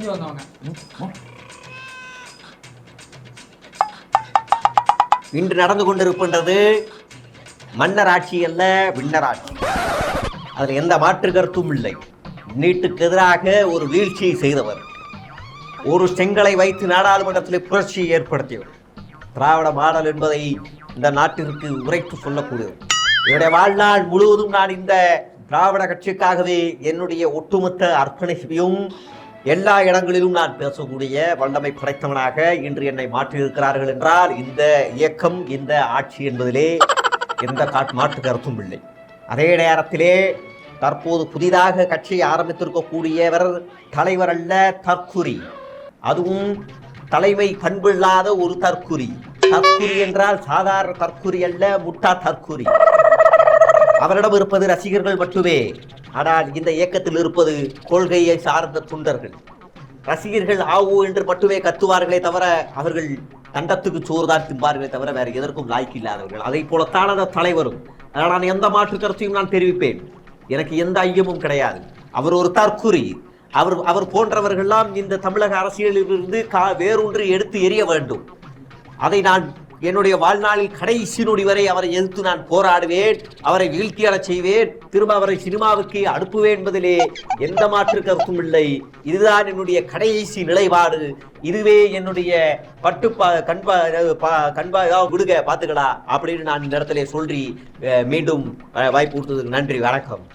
துணிஞ்சு வந்தவங்க இன்று நடந்து கொண்டிருக்கின்றது மன்னர் ஆட்சி அல்ல விண்ணர் ஆட்சி அதில் எந்த மாற்று கருத்தும் இல்லை. நீட்டுக்கு எதிராக ஒரு வீழ்ச்சியை செய்தவர். ஒரு செங்கலை வைத்து நாடாளுமன்றத்தில் புரட்சியை ஏற்படுத்தியவர். திராவிட மாடல் என்பதை இந்த நாட்டிற்கு உரைத்து சொல்லக்கூடியவர். என்னுடைய வாழ்நாள் முழுவதும் நான் இந்த திராவிட கட்சிக்காகவே என்னுடைய ஒட்டுமொத்த அர்ப்பணிப்பையும் எல்லா இடங்களிலும் நான் பேசக்கூடிய வல்லமை படைத்தவனாக இன்று என்னை மாற்றியிருக்கிறார்கள் என்றால் இந்த இயக்கம் இந்த ஆட்சி என்பதிலே எந்த மாற்று கருத்தும் இல்லை. அதே நேரத்திலே தற்போது புதிதாக கட்சியை ஆரம்பித்திருக்கக்கூடியவர் தலைவர் அல்ல தற்குறி. அதுவும் தலைமை பண்பில்லாத ஒரு தற்குறி. தற்குறி என்றால் சாதாரண தற்குறி அல்ல முட்டா தற்குறி. அவரிடம் இருப்பது ரசிகர்கள் மட்டுமே. ஆனால் இந்த இயக்கத்தில் இருப்பது கொள்கையை சார்ந்த துண்டர்கள். ரசிகர்கள் ஆவோ என்று மட்டுமே கத்துவார்களே தவிர அவர்கள் தண்டத்துக்கு சோறுதான் திம்பார்களே தவிர வேற எதற்கும் லாய்க்கு இல்லாதவர்கள். அதை போலத்தான் அந்த தலைவரும். அதனால் நான் எந்த மாற்று கருத்தையும் நான் தெரிவிப்பேன். எனக்கு எந்த ஐயமும் கிடையாது. அவர் ஒரு தற்குறி. அவர் அவர் போன்றவர்கள்லாம் இந்த தமிழக அரசியலிலிருந்து கா வேறொன்று எடுத்து எரிய வேண்டும். அதை நான் என்னுடைய வாழ்நாளில் கடைசி நொடி வரை அவரை எதிர்த்து நான் போராடுவேன் அவரை வீழ்த்தியடச் செய்வேன் திரும்ப அவரை சினிமாவுக்கு அனுப்புவேன் என்பதிலே எந்த மாற்று கருத்தும் இல்லை. இதுதான் என்னுடைய கடைசி நிலைப்பாடு. இதுவே என்னுடைய பட்டு கண்பா கண்பா ஏதாவது விடுக பார்த்துக்கடா அப்படின்னு நான் இந்த இடத்துல சொல்லி மீண்டும் வாய்ப்பு கொடுத்ததுக்கு நன்றி வணக்கம்.